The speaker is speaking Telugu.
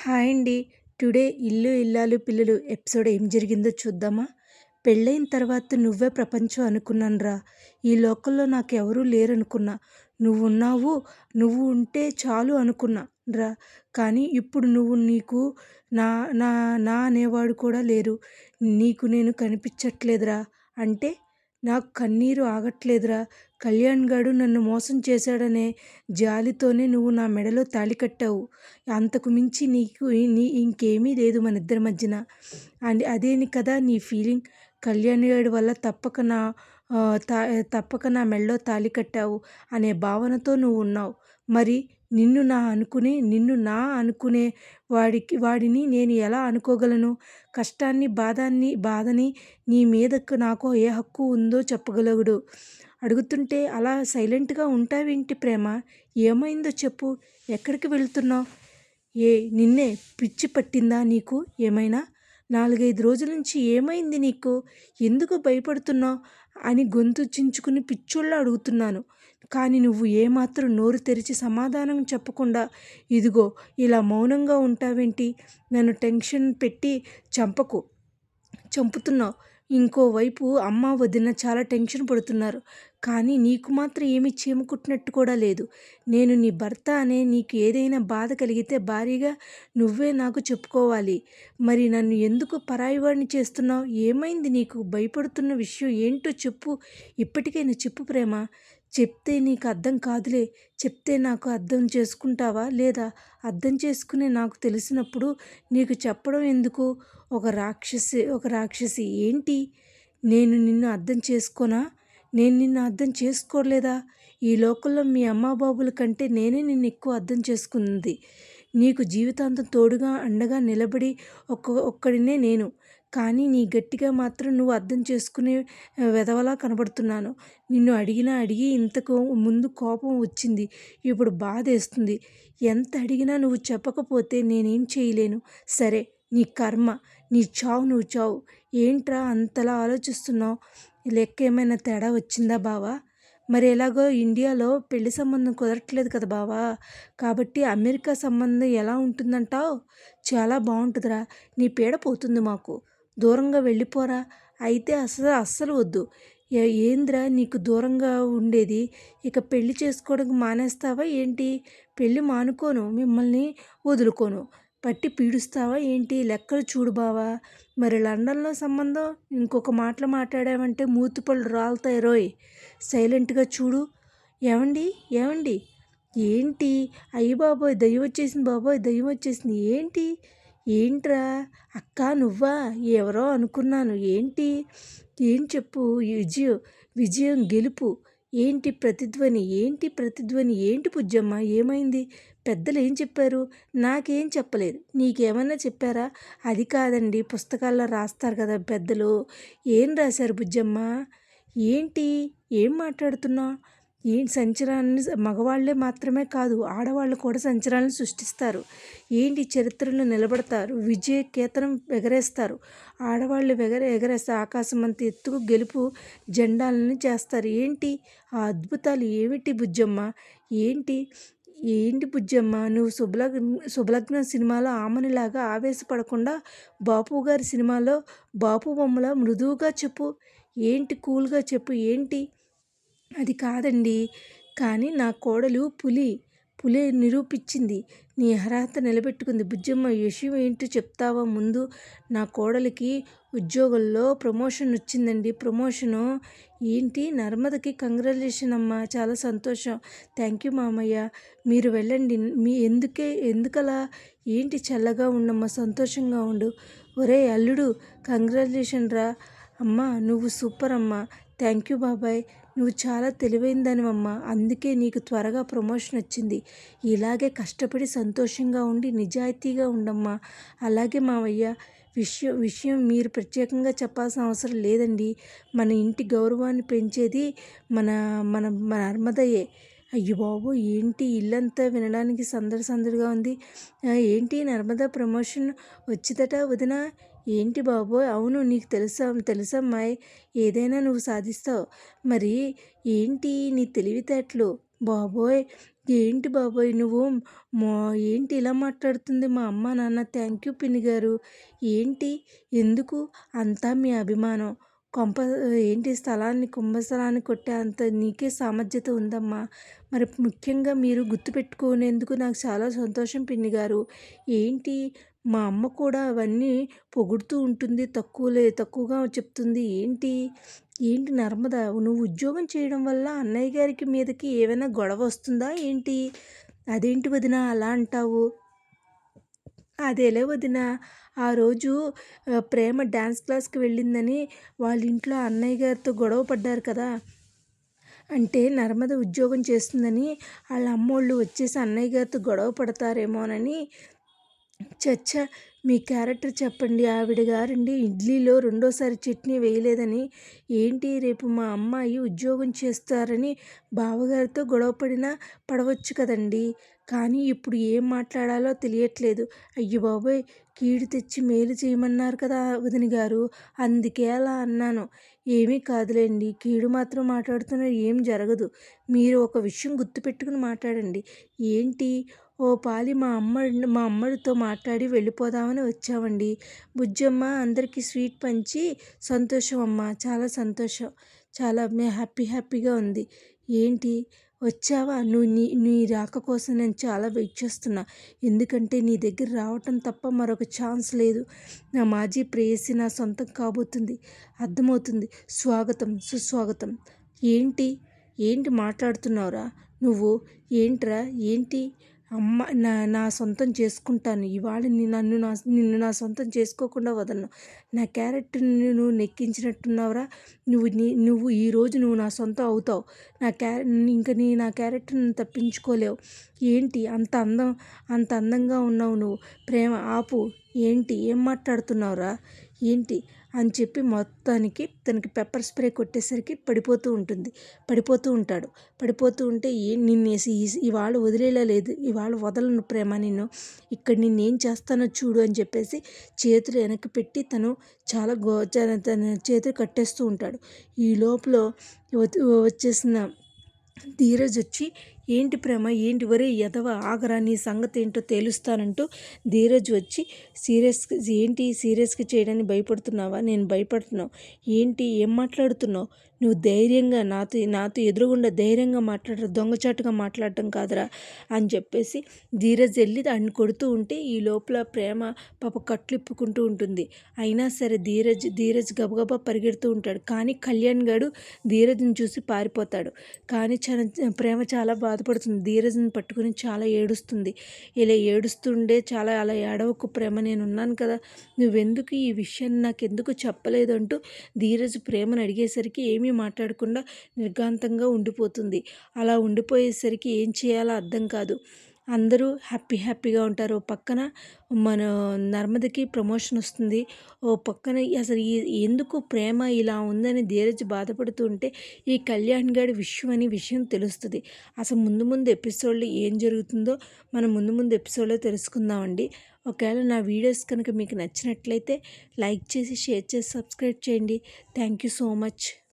హాయ్ అండి. టుడే ఇల్లు ఇల్లాలు పిల్లలు ఎపిసోడ్ ఏం జరిగిందో చూద్దామా? పెళ్ళైన తర్వాత నువ్వే ప్రపంచం అనుకున్నానురా. ఈ లోకల్లో నాకు ఎవరూ లేరనుకున్నా. నువ్వు ఉన్నావు నువ్వు ఉంటే చాలు అనుకున్నా రా కానీ ఇప్పుడు నువ్వు నీకు నా నా నా అనేవాడు కూడా లేరు. నీకు నేను కనిపించట్లేదురా. అంటే నాకు కన్నీరు ఆగట్లేదురా. కళ్యాణ్ గాడు నన్ను మోసం చేశాడనే జాలితోనే నువ్వు నా మెడలో తాళి కట్టావు. అంతకు మించి నీకు నీ ఇంకేమీ లేదు మన ఇద్దరి మధ్యన. అండ్ అదేని కదా నీ ఫీలింగ్? కళ్యాణ్ గారి వల్ల తప్పక నా తా తప్పక నా మెడలో తాళి కట్టావు అనే భావనతో నువ్వు ఉన్నావు. మరి నిన్ను నా అనుకునే నిన్ను నా అనుకునే వాడికి వాడిని నేను ఎలా అనుకోగలను? కష్టాన్ని బాధాన్ని బాధని నీ మీదకు నాకు ఏ హక్కు ఉందో చెప్పగలగుడు. అడుగుతుంటే అలా సైలెంట్గా ఉంటావేంటి ప్రేమ? ఏమైందో చెప్పు. ఎక్కడికి వెళ్తున్నావు? ఏ నిన్నే పిచ్చి పట్టిందా నీకు? ఏమైనా నాలుగైదు రోజుల నుంచి ఏమైంది నీకు? ఎందుకు భయపడుతున్నావు? అని గొంతు చించుకుని పిచ్చోళ్ళు అడుగుతున్నాను. కానీ నువ్వు ఏమాత్రం నోరు తెరిచి సమాధానం చెప్పకుండా ఇదిగో ఇలా మౌనంగా ఉంటావేంటి? నన్ను టెన్షన్ పెట్టి చంపకు చంపుతున్నావు. ఇంకోవైపు అమ్మ వదిన చాలా టెన్షన్ పడుతున్నారు. కానీ నీకు మాత్రం ఏమి చేమకుట్టినట్టు కూడా లేదు. నేను నీ భర్త అనే నీకు ఏదైనా బాధ కలిగితే భారీగా నువ్వే నాకు చెప్పుకోవాలి. మరి నన్ను ఎందుకు పరాయివాడిని చేస్తున్నావు? ఏమైంది నీకు? భయపడుతున్న విషయం ఏంటో చెప్పు. ఇప్పటికైనా చెప్పు ప్రేమ. చెప్తే నీకు అర్థం కాదులే. చెప్తే నాకు అర్థం చేసుకుంటావా లేదా? అర్థం చేసుకునే నాకు తెలిసినప్పుడు నీకు చెప్పడం ఎందుకు? ఒక రాక్షసి ఒక రాక్షసి ఏంటి? నేను నిన్ను అర్థం చేసుకోనా? నేను నిన్ను అర్థం చేసుకోలేదా? ఈ లోకంలో మీ అమ్మ బాబుల కంటే నేనే నిన్ను ఎక్కువ అర్థం చేసుకుంది. నీకు జీవితాంతం తోడుగా అండగా నిలబడి ఒక్క ఒక్కడినే నేను. కానీ నీ గట్టిగా మాత్రం నువ్వు అర్థం చేసుకునే వెధవలా కనబడుతున్నాను. నిన్ను అడిగినా అడిగి ఇంతకు ముందు కోపం వచ్చింది. ఇప్పుడు బాధేస్తుంది ఎంత అడిగినా నువ్వు చెప్పకపోతే నేనేం చేయలేను. సరే నీ కర్మ నీ చావు నువ్వు చావు. ఏంట్రా అంతలా ఆలోచిస్తున్నావు? లెక్క ఏమైనా తేడా వచ్చిందా బావా? మరి ఎలాగో ఇండియాలో పెళ్ళి సంబంధం కుదరట్లేదు కదా బావా? కాబట్టి అమెరికా సంబంధం ఎలా ఉంటుందంటావు? చాలా బాగుంటుందిరా నీ పీడ పోతుంది మాకు. దూరంగా వెళ్ళిపోరా? అయితే అసలు అస్సలు వద్దు. ఏంద్రా నీకు దూరంగా ఉండేది? ఇక పెళ్ళి చేసుకోవడానికి మానేస్తావా ఏంటి? పెళ్ళి మానుకోను మిమ్మల్ని వదులుకోను. పట్టి పీడుస్తావా ఏంటి? లెక్కలు చూడు బావా. మరి లండన్లో సంబంధం? ఇంకొక మాటలు మాట్లాడామంటే మూతిపళ్ళు రాలుతాయి రోయ్. సైలెంట్గా చూడు. ఏమండి ఏమండి ఏంటి? అయ్యి బాబోయ్ దయ్యం వచ్చేసింది బాబోయ్ దయ్యం వచ్చేసింది. ఏంటి? ఏంట్రా? అక్క నువ్వా? ఎవరో అనుకున్నాను. ఏంటి? ఏం చెప్పు? విజయం విజయం గెలుపు. ఏంటి ప్రతిధ్వని? ఏంటి ప్రతిధ్వని? ఏంటి పుజ్జమ్మ? ఏమైంది? పెద్దలు ఏం చెప్పారు? నాకేం చెప్పలేదు. నీకేమన్నా చెప్పారా? అది కాదండి. పుస్తకాల్లో రాస్తారు కదా పెద్దలు. ఏం రాశారు బుజ్జమ్మ ఏంటి? ఏం మాట్లాడుతున్నావు? ఏంటి సంచలనాన్ని మగవాళ్ళే మాత్రమే కాదు ఆడవాళ్ళు కూడా సంచలనాలను సృష్టిస్తారు. ఏంటి చరిత్రను నిలబడతారు? విజయ కేతనం ఎగరేస్తారు. ఆడవాళ్ళు ఎగర ఎగరేస్తే ఆకాశం అంత ఎత్తుకు గెలుపు జెండాలని చేస్తారు. ఏంటి? ఆ అద్భుతాలు ఏమిటి బుజ్జమ్మ? ఏంటి? ఏంటి బుజ్జమ్మ? నువ్వు శుభలగ్న శుభలగ్న సినిమాలో ఆమెనిలాగా ఆవేశపడకుండా బాపు గారి సినిమాలో బాపు బొమ్మల మృదువుగా చెప్పు. ఏంటి కూల్గా చెప్పు? ఏంటి? అది కాదండి. కానీ నా కోడలు పులి పులి నిరూపించింది. నీ అర్హత నిలబెట్టుకుంది. బుజ్జమ్మ విషయం ఏంటో చెప్తావా ముందు? నా కోడలికి ఉద్యోగంలో ప్రమోషన్ వచ్చిందండి. ప్రమోషను? ఏంటి? నర్మదకి కంగ్రాచులేషన్ అమ్మా. చాలా సంతోషం. థ్యాంక్ యూ మామయ్య. మీరు వెళ్ళండి. మీ ఎందుకే ఎందుకలా? ఏంటి చల్లగా ఉండమ్మా? సంతోషంగా ఉండు. ఒరే అల్లుడు కంగ్రాచులేషన్ రా. అమ్మా నువ్వు సూపర్ అమ్మా. థ్యాంక్ యూ బాబాయ్. నువ్వు చాలా తెలివైందానివమ్మా. అందుకే నీకు త్వరగా ప్రమోషన్ వచ్చింది. ఇలాగే కష్టపడి సంతోషంగా ఉండి నిజాయితీగా ఉండమ్మా. అలాగే మావయ్య విషయం విషయం మీరు ప్రత్యేకంగా చెప్పాల్సిన అవసరం లేదండి. మన ఇంటి గౌరవాన్ని పెంచేది మన మన మన నర్మదయ్యే అయ్యో బాబు ఏంటి ఇల్లంతా వినడానికి సందడి సందడిగా ఉంది? ఏంటి నర్మదా ప్రమోషన్ వచ్చిదట వదిన? ఏంటి బాబోయ్? అవును నీకు తెలుసా తెలుసమ్మాయి ఏదైనా నువ్వు సాధిస్తావు. మరి ఏంటి నీ తెలివితేటలు? బాబోయ్ ఏంటి బాబోయ్ నువ్వు? మా ఏంటి ఇలా మాట్లాడుతుంది మా అమ్మ నాన్న? థ్యాంక్ యూ పిన్ని గారు. ఏంటి? ఎందుకు? అంతా మీ అభిమానం. కొంప ఏంటి స్థలాన్ని కుంభస్థలాన్ని కొట్టే అంత నీకే సామర్థ్యత ఉందమ్మా. మరి ముఖ్యంగా మీరు గుర్తుపెట్టుకునేందుకు నాకు చాలా సంతోషం పిన్ని గారు. ఏంటి? మా అమ్మ కూడా అవన్నీ పొగుడుతూ ఉంటుంది. తక్కువలే తక్కువగా చెప్తుంది. ఏంటి? ఏంటి నర్మద? నువ్వు ఉద్యోగం చేయడం వల్ల అన్నయ్య గారికి మీదకి ఏమైనా గొడవ వస్తుందా ఏంటి? అదేంటి వదిన అలా అంటావు? అదేలే వదిన. ఆ రోజు ప్రేమ డ్యాన్స్ క్లాస్కి వెళ్ళిందని వాళ్ళ ఇంట్లో అన్నయ్య గారితో గొడవ పడ్డారు కదా. అంటే నర్మద ఉద్యోగం చేస్తుందని వాళ్ళ అమ్మోళ్ళు వచ్చేసి అన్నయ్య గారితో గొడవ పడతారేమోనని చచ్చ మీ క్యారెక్టర్ చెప్పండి. ఆవిడ గారండి ఇడ్లీలో రెండోసారి చట్నీ వేయలేదని. ఏంటి రేపు మా అమ్మాయి ఉద్యోగం చేస్తారని బావగారితో గొడవపడినా పడవచ్చు కదండి. కానీ ఇప్పుడు ఏం మాట్లాడాలో తెలియట్లేదు. అయ్యో బాబోయ్ కీడు తెచ్చి మేలు చేయమన్నారు కదా వదిన గారు. అందుకే అలా అన్నాను. ఏమీ కాదులేండి కీడు మాత్రం మాట్లాడుతున్న ఏం జరగదు. మీరు ఒక విషయం గుర్తుపెట్టుకుని మాట్లాడండి. ఏంటి ఓ పాలి మా అమ్మ మా అమ్మడితో మాట్లాడి వెళ్ళిపోదామని వచ్చామండి బుజ్జమ్మ అందరికీ స్వీట్ పంచి సంతోషం అమ్మ చాలా సంతోషం. చాలా మే హ్యాపీ హ్యాపీగా ఉంది. ఏంటి? వచ్చావా? నువ్వు నీ నీ రాక కోసం నేను చాలా వెయిట్ చేస్తున్నా. ఎందుకంటే నీ దగ్గర రావటం తప్ప మరొక ఛాన్స్ లేదు. నా మాజీ ప్రేయసి నా సొంతం కాబోతుంది. అర్థమవుతుంది. స్వాగతం సుస్వాగతం. ఏంటి? ఏంటి మాట్లాడుతున్నావురా? నువ్వు? ఏంట్రా? ఏంటి? అమ్మ నా నా సొంతం చేసుకుంటాను. ఇవాళ నన్ను నా నిన్ను నా సొంతం చేసుకోకుండా వదలను. నా క్యారెక్టర్ని నువ్వు నెక్కించినట్టున్నావురా. నువ్వు నీ నువ్వు ఈరోజు నువ్వు నా సొంతం అవుతావు. నా క్యారె ఇంకా నీ నా క్యారెక్టర్ని తప్పించుకోలేవు. ఏంటి అంత అందం అంత అందంగా ఉన్నావు నువ్వు. ప్రేమ ఆపు. ఏంటి? ఏం మాట్లాడుతున్నావురా? ఏంటి అని చెప్పి మొత్తానికి తనకి పెప్పర్ స్ప్రే కొట్టేసరికి పడిపోతూ ఉంటుంది. పడిపోతూ ఉంటాడు. పడిపోతూ ఉంటే ఏ నిన్నేసి ఇవాళ వదిలేలా లేదు. ఇవాళ వదలను ప్రేమ నిన్ను. ఇక్కడ నిన్నేం చేస్తానో చూడు అని చెప్పేసి చేతులు వెనక్కి పెట్టి తను చాలా గో తన చేతులు కట్టేస్తూ ఉంటాడు. ఈ లోపల వచ్చేసిన ధీరజ్ వచ్చి ఏంటి ప్రేమ? ఏంటి వరే ఎదవ ఆగరా? నీ సంగతి ఏంటో తేలుస్తానంటూ ధీరజ్ వచ్చి సీరియస్ ఏంటి సీరియస్గా చేయడానికి భయపడుతున్నావా? నేను భయపడుతున్నావు. ఏంటి? ఏం మాట్లాడుతున్నావు? నువ్వు ధైర్యంగా నాతో నాతో ఎదురుగుండా ధైర్యంగా మాట్లాడరు? దొంగచాటుగా మాట్లాడటం కాదురా? అని చెప్పేసి ధీరజ్ వెళ్ళి దాన్ని కొడుతూ ఉంటే ఈ లోపల ప్రేమ పాప కట్లిప్పుకుంటూ ఉంటుంది. అయినా సరే ధీరజ్ ధీరజ్ గబగబా పరిగెడుతూ ఉంటాడు. కానీ కళ్యాణ్ గాడు ధీరజ్ని చూసి పారిపోతాడు. కానీ చాలా ప్రేమ చాలా బాధ బాధపడుతుంది. ధీరజ్ని పట్టుకుని చాలా ఏడుస్తుంది. ఇలా ఏడుస్తుండే చాలా అలా ఏడవకు ప్రేమ నేను ఉన్నాను కదా. నువ్వెందుకు ఈ విషయాన్ని నాకు ఎందుకు చెప్పలేదు అంటూ ధీరజ్ ప్రేమను అడిగేసరికి ఏమీ ఏమీ మాట్లాడకుండా నిర్గాంతంగా ఉండిపోతుంది. అలా ఉండిపోయేసరికి ఏం చేయాలో అర్థం కాదు. అందరూ హ్యాపీ హ్యాపీగా ఉంటారు. ఓ పక్కన మన నర్మదకి ప్రమోషన్ వస్తుంది. ఓ పక్కన అసలు ఈ ఎందుకు ప్రేమ ఇలా ఉందని ధీరజ్ బాధపడుతూ ఉంటే ఈ కళ్యాణ్ గారి విషయం అని విషయం తెలుస్తుంది. అసలు ముందు ముందు ఎపిసోడ్లో ఏం జరుగుతుందో మనం ముందు ముందు ఎపిసోడ్లో తెలుసుకుందామండి. ఒకవేళ నా వీడియోస్ కనుక మీకు నచ్చినట్లయితే లైక్ చేసి షేర్ చేసి సబ్స్క్రైబ్ చేయండి. Thank you so much.